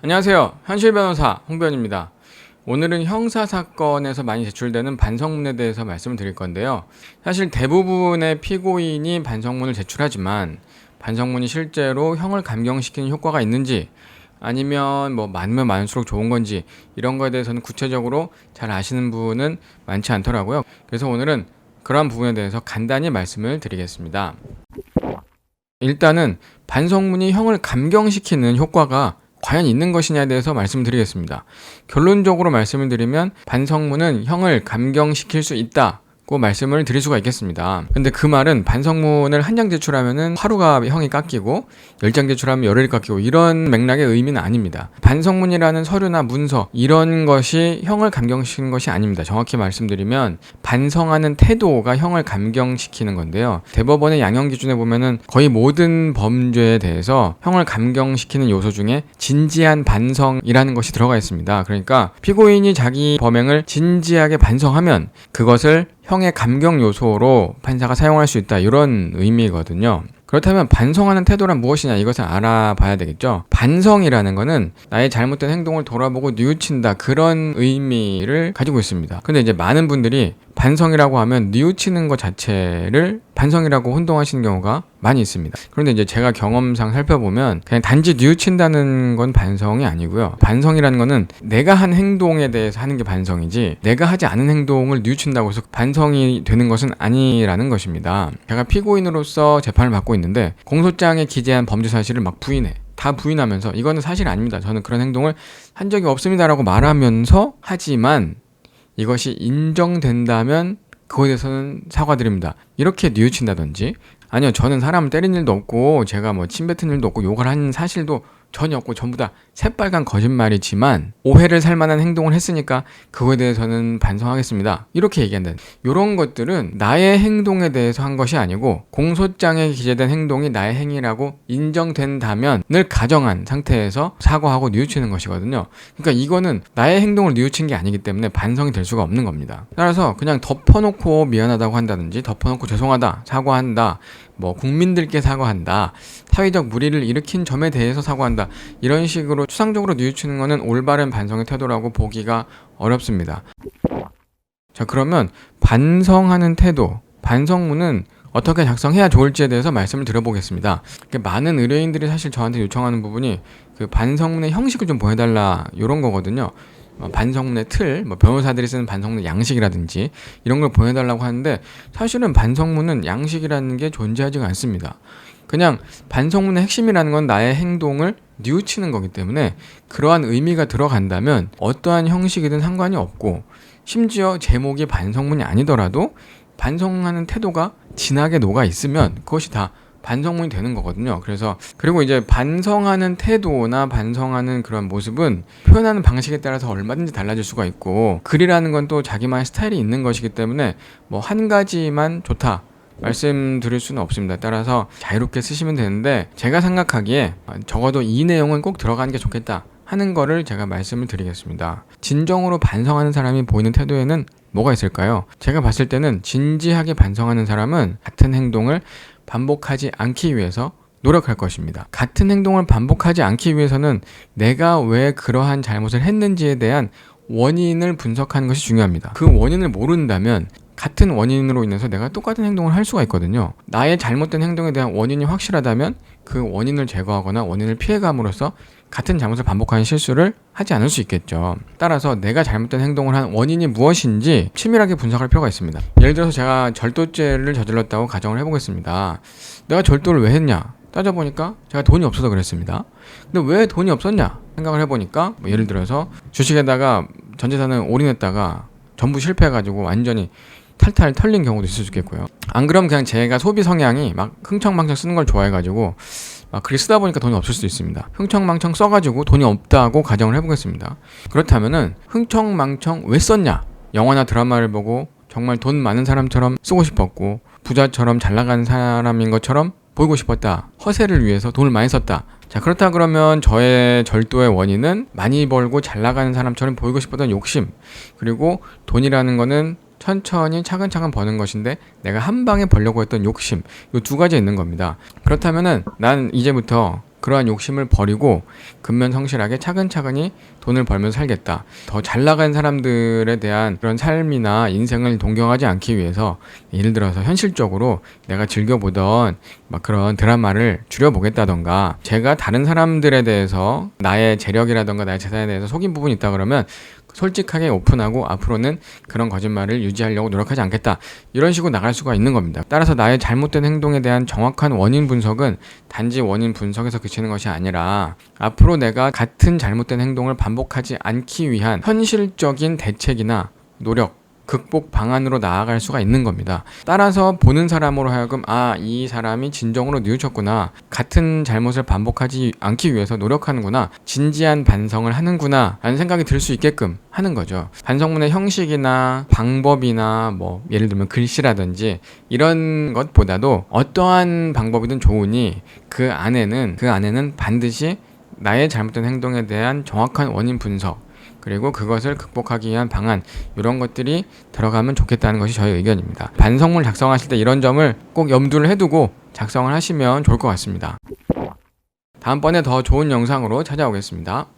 안녕하세요. 현실 변호사 홍변입니다. 오늘은 형사 사건에서 많이 제출되는 반성문에 대해서 말씀을 드릴 건데요. 사실 대부분의 피고인이 반성문을 제출하지만 반성문이 실제로 형을 감경시키는 효과가 있는지 아니면 뭐 많으면 많을수록 좋은 건지 이런 거에 대해서는 구체적으로 잘 아시는 분은 많지 않더라고요. 그래서 오늘은 그러한 부분에 대해서 간단히 말씀을 드리겠습니다. 일단은 반성문이 형을 감경시키는 효과가 과연 있는 것이냐에 대해서 말씀드리겠습니다. 결론적으로 말씀을 드리면 반성문은 형을 감경시킬 수 있다. 고 말씀을 드릴 수가 있겠습니다. 근데 그 말은 반성문을 한 장 제출하면은 하루가 형이 깎이고 열 장 제출하면 열흘이 깎이고 이런 맥락의 의미는 아닙니다. 반성문이라는 서류나 문서 이런 것이 형을 감경시키는 것이 아닙니다. 정확히 말씀드리면 반성하는 태도가 형을 감경시키는 건데요. 대법원의 양형 기준에 보면은 거의 모든 범죄에 대해서 형을 감경시키는 요소 중에 진지한 반성이라는 것이 들어가 있습니다. 그러니까 피고인이 자기 범행을 진지하게 반성하면 그것을 형의 감경 요소로 판사가 사용할 수 있다 이런 의미거든요. 그렇다면 반성하는 태도란 무엇이냐 이것을 알아봐야 되겠죠. 반성이라는 것은 나의 잘못된 행동을 돌아보고 뉘우친다 그런 의미를 가지고 있습니다. 근데 이제 많은 분들이 반성이라고 하면 뉘우치는 것 자체를 반성이라고 혼동하시는 경우가 많이 있습니다. 그런데 이제 제가 경험상 살펴보면 그냥 단지 뉘우친다는 건 반성이 아니고요. 반성이라는 거는 내가 한 행동에 대해서 하는 게 반성이지 내가 하지 않은 행동을 뉘우친다고 해서 반성이 되는 것은 아니라는 것입니다. 제가 피고인으로서 재판을 받고 있는데 공소장에 기재한 범죄 사실을 막 부인해. 다 부인하면서 이거는 사실 아닙니다. 저는 그런 행동을 한 적이 없습니다라고 말하면서 하지만 이것이 인정된다면 그거에 대해서는 사과드립니다. 이렇게 뉘우친다든지 아니요 저는 사람을 때린 일도 없고 제가 뭐 침뱉은 일도 없고 욕을 한 사실도 전혀 없고 전부 다 새빨간 거짓말이지만 오해를 살 만한 행동을 했으니까 그거에 대해서는 반성하겠습니다. 이렇게 얘기한다. 이런 것들은 나의 행동에 대해서 한 것이 아니고 공소장에 기재된 행동이 나의 행위라고 인정된다면 늘 가정한 상태에서 사과하고 뉘우치는 것이거든요. 그러니까 이거는 나의 행동을 뉘우친 게 아니기 때문에 반성이 될 수가 없는 겁니다. 따라서 그냥 덮어놓고 미안하다고 한다든지 덮어놓고 죄송하다 사과한다 뭐 국민들께 사과한다 사회적 무리를 일으킨 점에 대해서 사과한다 이런 식으로 추상적으로 뉘우치는 것은 올바른 반성의 태도라고 보기가 어렵습니다. 자 그러면 반성하는 태도 반성문은 어떻게 작성해야 좋을지에 대해서 말씀을 드려보겠습니다. 많은 의뢰인들이 사실 저한테 요청하는 부분이 그 반성문의 형식을 좀 보여달라 이런 거거든요. 뭐 반성문의 틀, 뭐 변호사들이 쓰는 반성문 양식이라든지 이런 걸 보내달라고 하는데 사실은 반성문은 양식이라는 게 존재하지가 않습니다. 그냥 반성문의 핵심이라는 건 나의 행동을 뉘우치는 거기 때문에 그러한 의미가 들어간다면 어떠한 형식이든 상관이 없고 심지어 제목이 반성문이 아니더라도 반성하는 태도가 진하게 녹아 있으면 그것이 다 반성문이 되는 거거든요. 그래서 그리고 이제 반성하는 태도나 반성하는 그런 모습은 표현하는 방식에 따라서 얼마든지 달라질 수가 있고 글이라는 건 또 자기만의 스타일이 있는 것이기 때문에 뭐 한 가지만 좋다. 말씀드릴 수는 없습니다. 따라서 자유롭게 쓰시면 되는데 제가 생각하기에 적어도 이 내용은 꼭 들어가는 게 좋겠다 하는 거를 제가 말씀을 드리겠습니다. 진정으로 반성하는 사람이 보이는 태도에는 뭐가 있을까요? 제가 봤을 때는 진지하게 반성하는 사람은 같은 행동을 반복하지 않기 위해서 노력할 것입니다. 같은 행동을 반복하지 않기 위해서는 내가 왜 그러한 잘못을 했는지에 대한 원인을 분석하는 것이 중요합니다. 그 원인을 모른다면 같은 원인으로 인해서 내가 똑같은 행동을 할 수가 있거든요. 나의 잘못된 행동에 대한 원인이 확실하다면 그 원인을 제거하거나 원인을 피해감으로써 같은 잘못을 반복하는 실수를 하지 않을 수 있겠죠. 따라서 내가 잘못된 행동을 한 원인이 무엇인지 치밀하게 분석할 필요가 있습니다. 예를 들어서 제가 절도죄를 저질렀다고 가정을 해보겠습니다. 내가 절도를 왜 했냐? 따져보니까 제가 돈이 없어서 그랬습니다. 근데 왜 돈이 없었냐? 생각을 해보니까 뭐 예를 들어서 주식에다가 전 재산을 올인했다가 전부 실패해가지고 완전히 탈탈 털린 경우도 있을 수 있겠고요. 안 그러면 그냥 제가 소비 성향이 막 흥청망청 쓰는 걸 좋아해가지고 막 글이 쓰다 보니까 돈이 없을 수도 있습니다. 흥청망청 써가지고 돈이 없다고 가정을 해보겠습니다. 그렇다면은 흥청망청 왜 썼냐? 영화나 드라마를 보고 정말 돈 많은 사람처럼 쓰고 싶었고 부자처럼 잘 나가는 사람인 것처럼 보이고 싶었다. 허세를 위해서 돈을 많이 썼다. 자, 그렇다 그러면 저의 절도의 원인은 많이 벌고 잘 나가는 사람처럼 보이고 싶었던 욕심. 그리고 돈이라는 거는 천천히 차근차근 버는 것인데 내가 한 방에 벌려고 했던 욕심 이 두 가지 있는 겁니다. 그렇다면은 난 이제부터 그러한 욕심을 버리고 근면 성실하게 차근차근히 돈을 벌면서 살겠다. 더 잘 나간 사람들에 대한 그런 삶이나 인생을 동경하지 않기 위해서 예를 들어서 현실적으로 내가 즐겨보던 막 그런 드라마를 줄여보겠다던가 제가 다른 사람들에 대해서 나의 재력이라던가 나의 재산에 대해서 속인 부분이 있다 그러면 솔직하게 오픈하고 앞으로는 그런 거짓말을 유지하려고 노력하지 않겠다. 이런 식으로 나갈 수가 있는 겁니다. 따라서 나의 잘못된 행동에 대한 정확한 원인 분석은 단지 원인 분석에서 그치는 것이 아니라 앞으로 내가 같은 잘못된 행동을 반복 하지 않기 위한 현실적인 대책이나 노력, 극복 방안으로 나아갈 수가 있는 겁니다. 따라서 보는 사람으로 하여금 아, 이 사람이 진정으로 뉘우쳤구나. 같은 잘못을 반복하지 않기 위해서 노력하는구나. 진지한 반성을 하는구나. 라는 생각이 들 수 있게끔 하는 거죠. 반성문의 형식이나 방법이나 뭐 예를 들면 글씨라든지 이런 것보다도 어떠한 방법이든 좋으니 그 안에는 그 안에는 반드시 나의 잘못된 행동에 대한 정확한 원인 분석 그리고 그것을 극복하기 위한 방안 이런 것들이 들어가면 좋겠다는 것이 저의 의견입니다. 반성문 작성하실 때 이런 점을 꼭 염두를 해두고 작성을 하시면 좋을 것 같습니다. 다음번에 더 좋은 영상으로 찾아오겠습니다.